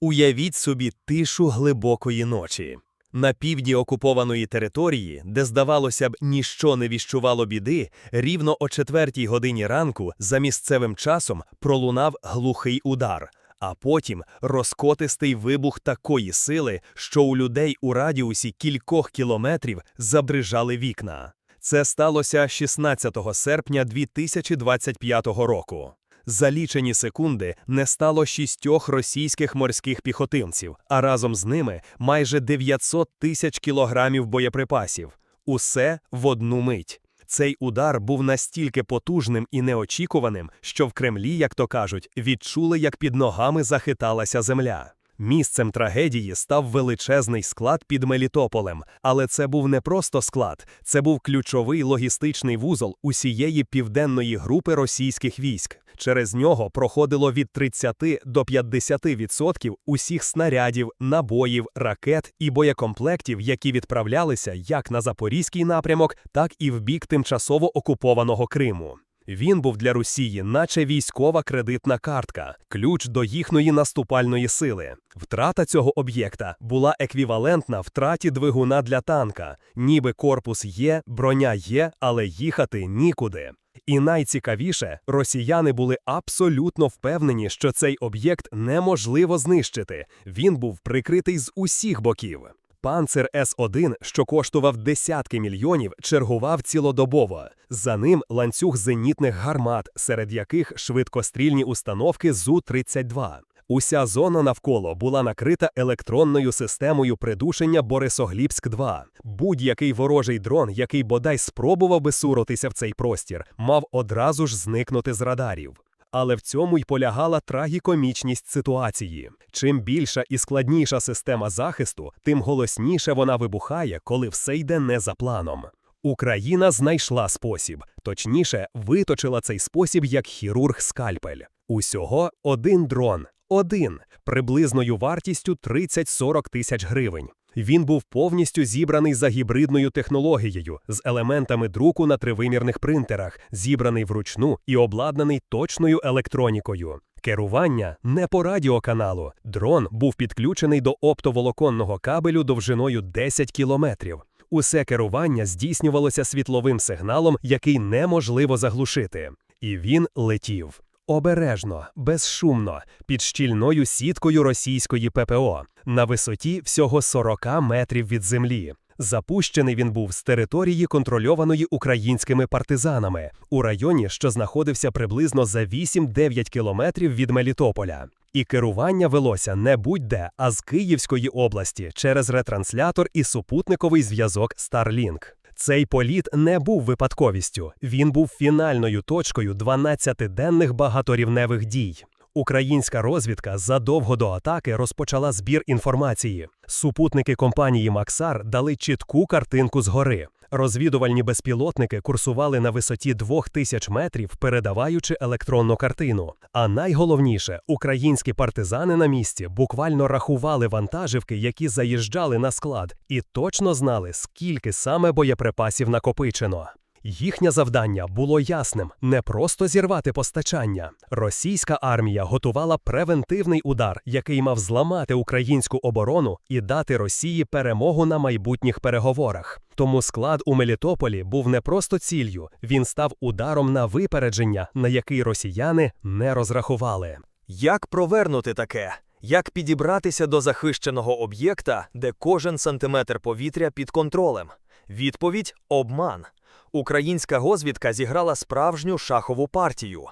Уявіть собі тишу глибокої ночі. На півдні окупованої території, де, здавалося б, ніщо не віщувало біди, рівно о четвертій годині ранку за місцевим часом пролунав глухий удар, а потім розкотистий вибух такої сили, що у людей у радіусі кількох кілометрів забрижали вікна. Це сталося 16 серпня 2025 року. За лічені секунди не стало шістьох російських морських піхотинців, а разом з ними майже 900 тисяч кілограмів боєприпасів. Усе в одну мить. Цей удар був настільки потужним і неочікуваним, що в Кремлі, як то кажуть, відчули, як під ногами захиталася земля. Місцем трагедії став величезний склад під Мелітополем, але це був не просто склад, це був ключовий логістичний вузол усієї південної групи російських військ. Через нього проходило від 30 до 50% усіх снарядів, набоїв, ракет і боєкомплектів, які відправлялися як на запорізький напрямок, так і в бік тимчасово окупованого Криму. Він був для Росії, наче військова кредитна картка, ключ до їхньої наступальної сили. Втрата цього об'єкта була еквівалентна втраті двигуна для танка, ніби корпус є, броня є, але їхати нікуди. І найцікавіше, росіяни були абсолютно впевнені, що цей об'єкт неможливо знищити. Він був прикритий з усіх боків. Панцир С-1, що коштував десятки мільйонів, чергував цілодобово. За ним ланцюг зенітних гармат, серед яких швидкострільні установки Зу-32. Уся зона навколо була накрита електронною системою придушення Борисоглібськ-2. Будь-який ворожий дрон, який бодай спробував би суротися в цей простір, мав одразу ж зникнути з радарів. Але в цьому й полягала трагікомічність ситуації. Чим більша і складніша система захисту, тим голосніше вона вибухає, коли все йде не за планом. Україна знайшла спосіб, точніше, виточила цей спосіб як хірург скальпель. Усього один дрон, один, приблизною вартістю 30-40 тисяч гривень. Він був повністю зібраний за гібридною технологією з елементами друку на тривимірних принтерах, зібраний вручну і обладнаний точною електронікою. Керування не по радіоканалу. Дрон був підключений до оптоволоконного кабелю довжиною 10 кілометрів. Усе керування здійснювалося світловим сигналом, який неможливо заглушити. І він летів. Обережно, безшумно, під щільною сіткою російської ППО на висоті всього 40 метрів від землі. Запущений він був з території, контрольованої українськими партизанами у районі, що знаходився приблизно за 8-9 кілометрів від Мелітополя. І керування велося не будь-де, а з Київської області через ретранслятор і супутниковий зв'язок Starlink. Цей політ не був випадковістю, він був фінальною точкою 12-денних багаторівневих дій. Українська розвідка задовго до атаки розпочала збір інформації. Супутники компанії Максар дали чітку картинку згори. Розвідувальні безпілотники курсували на висоті 2000 метрів, передаваючи електронну картину. А найголовніше, українські партизани на місці буквально рахували вантажівки, які заїжджали на склад, і точно знали, скільки саме боєприпасів накопичено. Їхнє завдання було ясним: не просто зірвати постачання. Російська армія готувала превентивний удар, який мав зламати українську оборону і дати Росії перемогу на майбутніх переговорах. Тому склад у Мелітополі був не просто ціллю, він став ударом на випередження, на який росіяни не розрахували. Як провернути таке? Як підібратися до захищеного об'єкта, де кожен сантиметр повітря під контролем? Відповідь обман. Українська розвідка зіграла справжню шахову партію.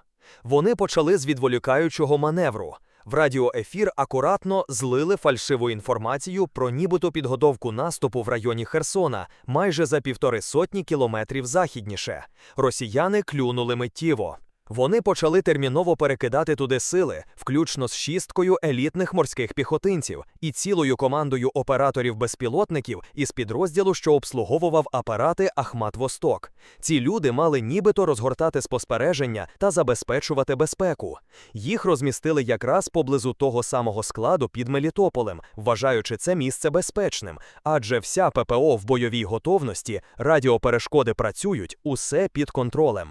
Вони почали з відволікаючого маневру. В радіоефір акуратно злили фальшиву інформацію про нібито підготовку наступу в районі Херсона, майже за півтори сотні кілометрів західніше. Росіяни клюнули миттєво. Вони почали терміново перекидати туди сили, включно з шісткою елітних морських піхотинців і цілою командою операторів-безпілотників із підрозділу, що обслуговував апарати Ахмат Восток. Ці люди мали нібито розгортати спостереження та забезпечувати безпеку. Їх розмістили якраз поблизу того самого складу під Мелітополем, вважаючи це місце безпечним, адже вся ППО в бойовій готовності, радіоперешкоди працюють, усе під контролем.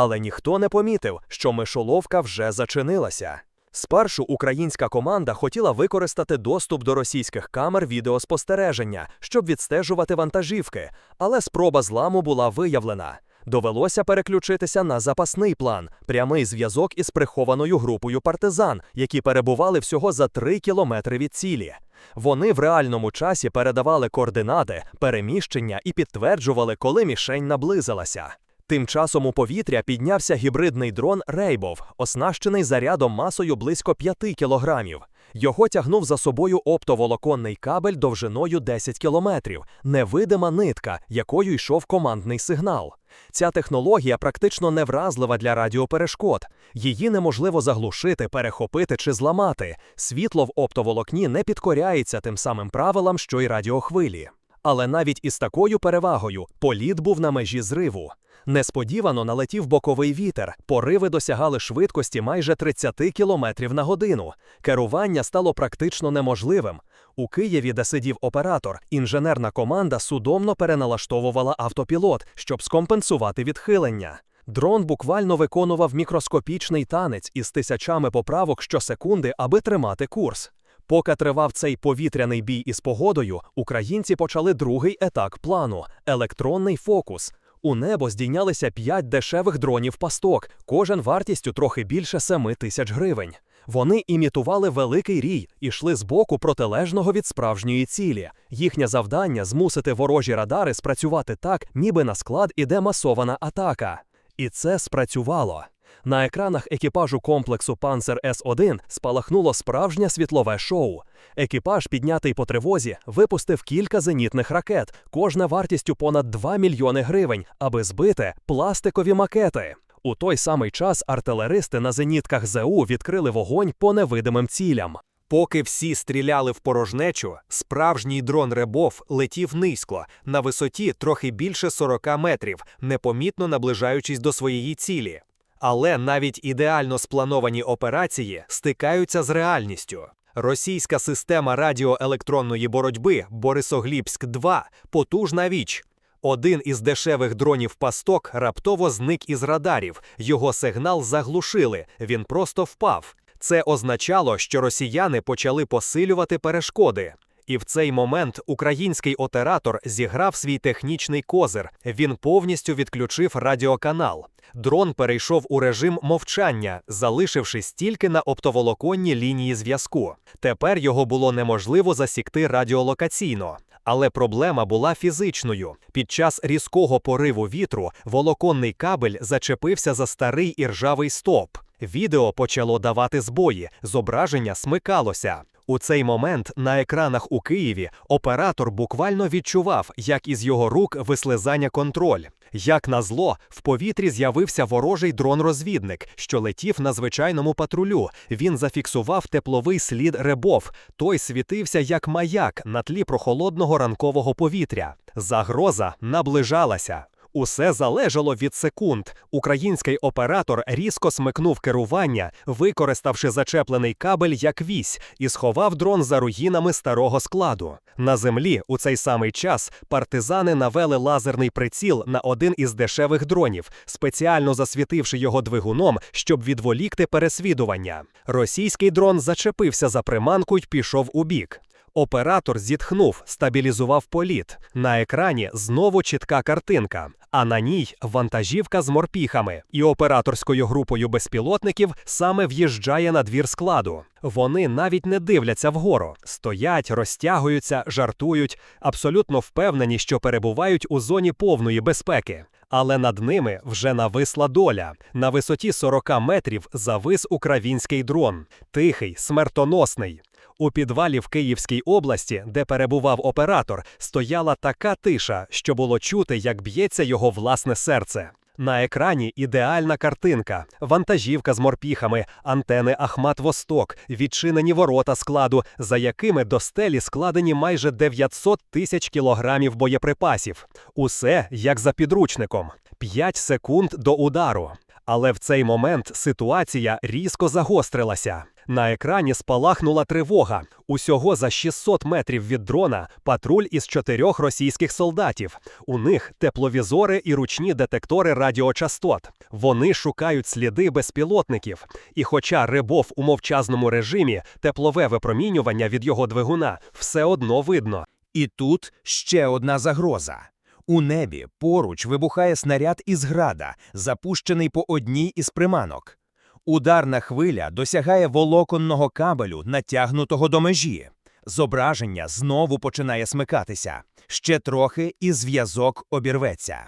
Але ніхто не помітив, що мишоловка вже зачинилася. Спершу українська команда хотіла використати доступ до російських камер відеоспостереження, щоб відстежувати вантажівки, але спроба зламу була виявлена. Довелося переключитися на запасний план, прямий зв'язок із прихованою групою партизан, які перебували всього за три кілометри від цілі. Вони в реальному часі передавали координати, переміщення і підтверджували, коли мішень наблизилася. Тим часом у повітря піднявся гібридний дрон Рейбов, оснащений зарядом масою близько 5 кілограмів. Його тягнув за собою оптоволоконний кабель довжиною 10 кілометрів, невидима нитка, якою йшов командний сигнал. Ця технологія практично невразлива для радіоперешкод. Її неможливо заглушити, перехопити чи зламати. Світло в оптоволокні не підкоряється тим самим правилам, що й радіохвилі. Але навіть із такою перевагою політ був на межі зриву. Несподівано налетів боковий вітер, пориви досягали швидкості майже 30 км на годину. Керування стало практично неможливим. У Києві, де сидів оператор, інженерна команда судомно переналаштовувала автопілот, щоб скомпенсувати відхилення. Дрон буквально виконував мікроскопічний танець із тисячами поправок щосекунди, аби тримати курс. Поки тривав цей повітряний бій із погодою, українці почали другий етап плану електронний фокус. У небо здійнялися п'ять дешевих дронів пасток, кожен вартістю трохи більше семи тисяч гривень. Вони імітували великий рій і йшли з боку протилежного від справжньої цілі. Їхнє завдання змусити ворожі радари спрацювати так, ніби на склад іде масована атака. І це спрацювало. На екранах екіпажу комплексу Панцер С1 спалахнуло справжнє світлове шоу. Екіпаж, піднятий по тривозі, випустив кілька зенітних ракет, кожна вартістю понад 2 мільйони гривень, аби збити пластикові макети. У той самий час артилеристи на зенітках ЗУ відкрили вогонь по невидимим цілям. Поки всі стріляли в порожнечу, справжній дрон Ребов летів низько, на висоті трохи більше 40 метрів, непомітно наближаючись до своєї цілі. Але навіть ідеально сплановані операції стикаються з реальністю. Російська система радіоелектронної боротьби Борисоглібськ-2 потужна віч. Один із дешевих дронів пасток раптово зник із радарів, його сигнал заглушили, він просто впав. Це означало, що росіяни почали посилювати перешкоди. І в цей момент український оператор зіграв свій технічний козир. Він повністю відключив радіоканал. Дрон перейшов у режим мовчання, залишившись тільки на оптоволоконній лінії зв'язку. Тепер його було неможливо засікти радіолокаційно. Але проблема була фізичною. Під час різкого пориву вітру волоконний кабель зачепився за старий іржавий стовп. Відео почало давати збої, зображення смикалося. У цей момент на екранах у Києві оператор буквально відчував, як із його рук вислизання контроль. Як назло, в повітрі з'явився ворожий дрон-розвідник, що летів на звичайному патрулю. Він зафіксував тепловий слід ребов. Той світився як маяк на тлі прохолодного ранкового повітря. Загроза наближалася. Усе залежало від секунд. Український оператор різко смикнув керування, використавши зачеплений кабель як вісь, і сховав дрон за руїнами старого складу. На землі у цей самий час партизани навели лазерний приціл на один із дешевих дронів, спеціально засвітивши його двигуном, щоб відволікти переслідування. Російський дрон зачепився за приманку й пішов у бік. Оператор зітхнув, стабілізував політ. На екрані знову чітка картинка, а на ній вантажівка з морпіхами. І операторською групою безпілотників саме в'їжджає на двір складу. Вони навіть не дивляться вгору, стоять, розтягуються, жартують, абсолютно впевнені, що перебувають у зоні повної безпеки. Але над ними вже нависла доля. На висоті 40 метрів завис український дрон, тихий, смертоносний. У підвалі в Київській області, де перебував оператор, стояла така тиша, що було чути, як б'ється його власне серце. На екрані ідеальна картинка, вантажівка з морпіхами, антени Ахмат Восток, відчинені ворота складу, за якими до стелі складені майже 900 тисяч кілограмів боєприпасів. Усе як за підручником. 5 секунд до удару. Але в цей момент ситуація різко загострилася. На екрані спалахнула тривога. Усього за 600 метрів від дрона патруль із чотирьох російських солдатів. У них тепловізори і ручні детектори радіочастот. Вони шукають сліди безпілотників. І хоча Рибов у мовчазному режимі, теплове випромінювання від його двигуна все одно видно. І тут ще одна загроза. У небі поруч вибухає снаряд із града, запущений по одній із приманок. Ударна хвиля досягає волоконного кабелю, натягнутого до межі. Зображення знову починає смикатися. Ще трохи і зв'язок обірветься.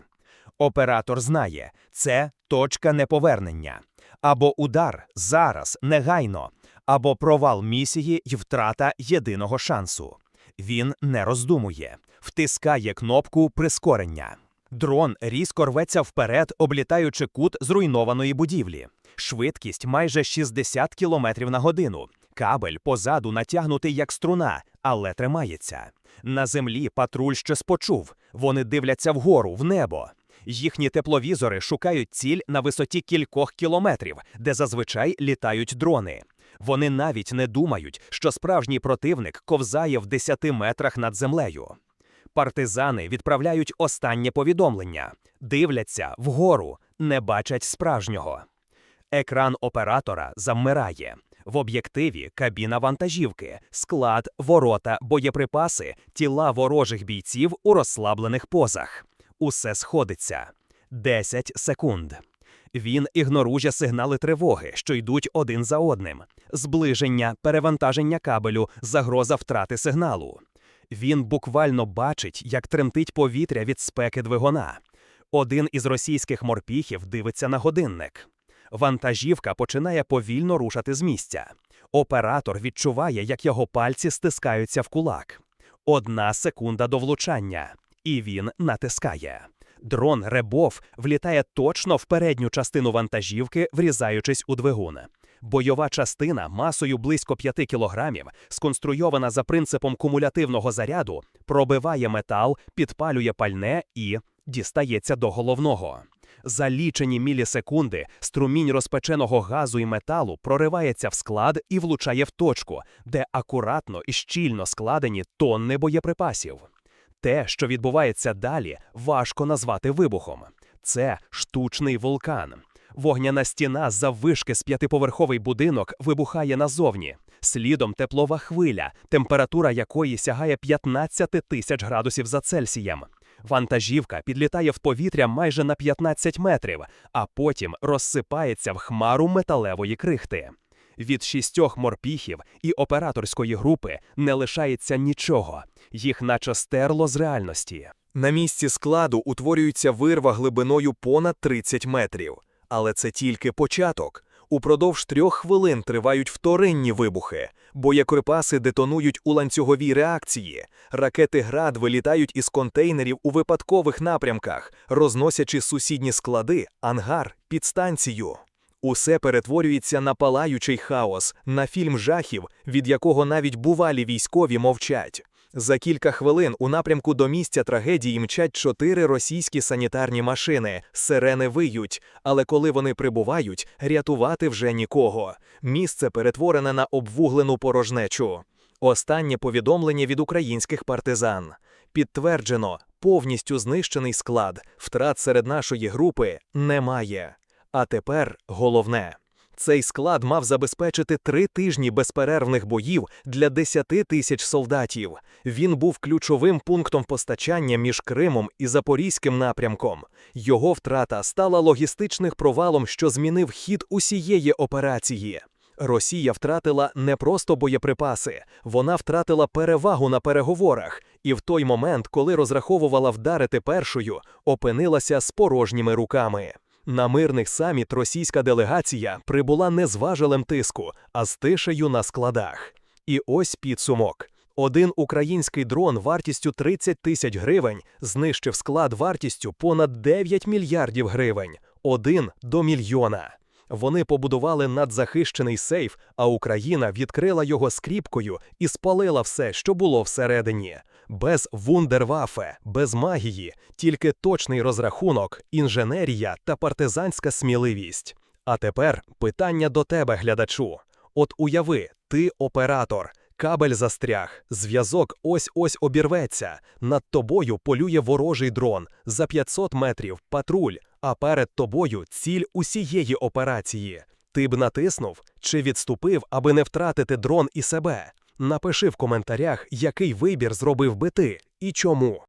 Оператор знає, це точка неповернення. Або удар зараз, негайно, або провал місії й втрата єдиного шансу. Він не роздумує, втискає кнопку прискорення. Дрон різко рветься вперед, облітаючи кут зруйнованої будівлі. Швидкість майже 60 км на годину. Кабель позаду натягнутий як струна, але тримається. На землі патруль щось почув. Вони дивляться вгору, в небо. Їхні тепловізори шукають ціль на висоті кількох кілометрів, де зазвичай літають дрони. Вони навіть не думають, що справжній противник ковзає в 10 метрах над землею. Партизани відправляють останнє повідомлення, дивляться вгору, не бачать справжнього. Екран оператора замирає. В об'єктиві кабіна вантажівки, склад, ворота, боєприпаси, тіла ворожих бійців у розслаблених позах. Усе сходиться. 10 секунд. Він ігнорує сигнали тривоги, що йдуть один за одним. Зближення, перевантаження кабелю, загроза втрати сигналу. Він буквально бачить, як тремтить повітря від спеки двигуна. Один із російських морпіхів дивиться на годинник. Вантажівка починає повільно рушати з місця. Оператор відчуває, як його пальці стискаються в кулак. Одна секунда до влучання, і він натискає. Дрон Ребов влітає точно в передню частину вантажівки, врізаючись у двигун. Бойова частина масою близько 5 кілограмів, сконструйована за принципом кумулятивного заряду, пробиває метал, підпалює пальне і дістається до головного. За лічені мілісекунди струмінь розпеченого газу і металу проривається в склад і влучає в точку, де акуратно і щільно складені тонни боєприпасів. Те, що відбувається далі, важко назвати вибухом. Це штучний вулкан. Вогняна стіна заввишки з п'ятиповерховий будинок вибухає назовні. Слідом теплова хвиля, температура якої сягає 15 тисяч градусів за Цельсієм. Вантажівка підлітає в повітря майже на 15 метрів, а потім розсипається в хмару металевої крихти. Від шістьох морпіхів і операторської групи не лишається нічого, їх наче стерло з реальності. На місці складу утворюється вирва глибиною понад 30 метрів. Але це тільки початок. Упродовж трьох хвилин тривають вторинні вибухи, боєприпаси детонують у ланцюговій реакції, ракети град вилітають із контейнерів у випадкових напрямках, розносячи сусідні склади, ангар, підстанцію. Усе перетворюється на палаючий хаос, на фільм жахів, від якого навіть бувалі військові мовчать. За кілька хвилин у напрямку до місця трагедії мчать чотири російські санітарні машини, сирени виють, але коли вони прибувають, рятувати вже нікого. Місце перетворене на обвуглену порожнечу. Останнє повідомлення від українських партизан. Підтверджено, повністю знищений склад, втрат серед нашої групи немає. А тепер головне. Цей склад мав забезпечити три тижні безперервних боїв для 10 тисяч солдатів. Він був ключовим пунктом постачання між Кримом і Запорізьким напрямком. Його втрата стала логістичним провалом, що змінив хід усієї операції. Росія втратила не просто боєприпаси, вона втратила перевагу на переговорах, і в той момент, коли розраховувала вдарити першою, опинилася з порожніми руками. На мирних саміт російська делегація прибула не з важелем тиску, а з тишею на складах. І ось підсумок. Один український дрон вартістю 30 тисяч гривень знищив склад вартістю понад 9 мільярдів гривень. Один до мільйона. Вони побудували надзахищений сейф, а Україна відкрила його скріпкою і спалила все, що було всередині. Без вундервафе, без магії, тільки точний розрахунок, інженерія та партизанська сміливість. А тепер питання до тебе, глядачу. От уяви, ти оператор, кабель застряг, зв'язок ось-ось обірветься, над тобою полює ворожий дрон, за 500 метрів патруль, а перед тобою ціль усієї операції. Ти б натиснув чи відступив, аби не втратити дрон і себе? Напиши в коментарях, який вибір зробив би ти і чому.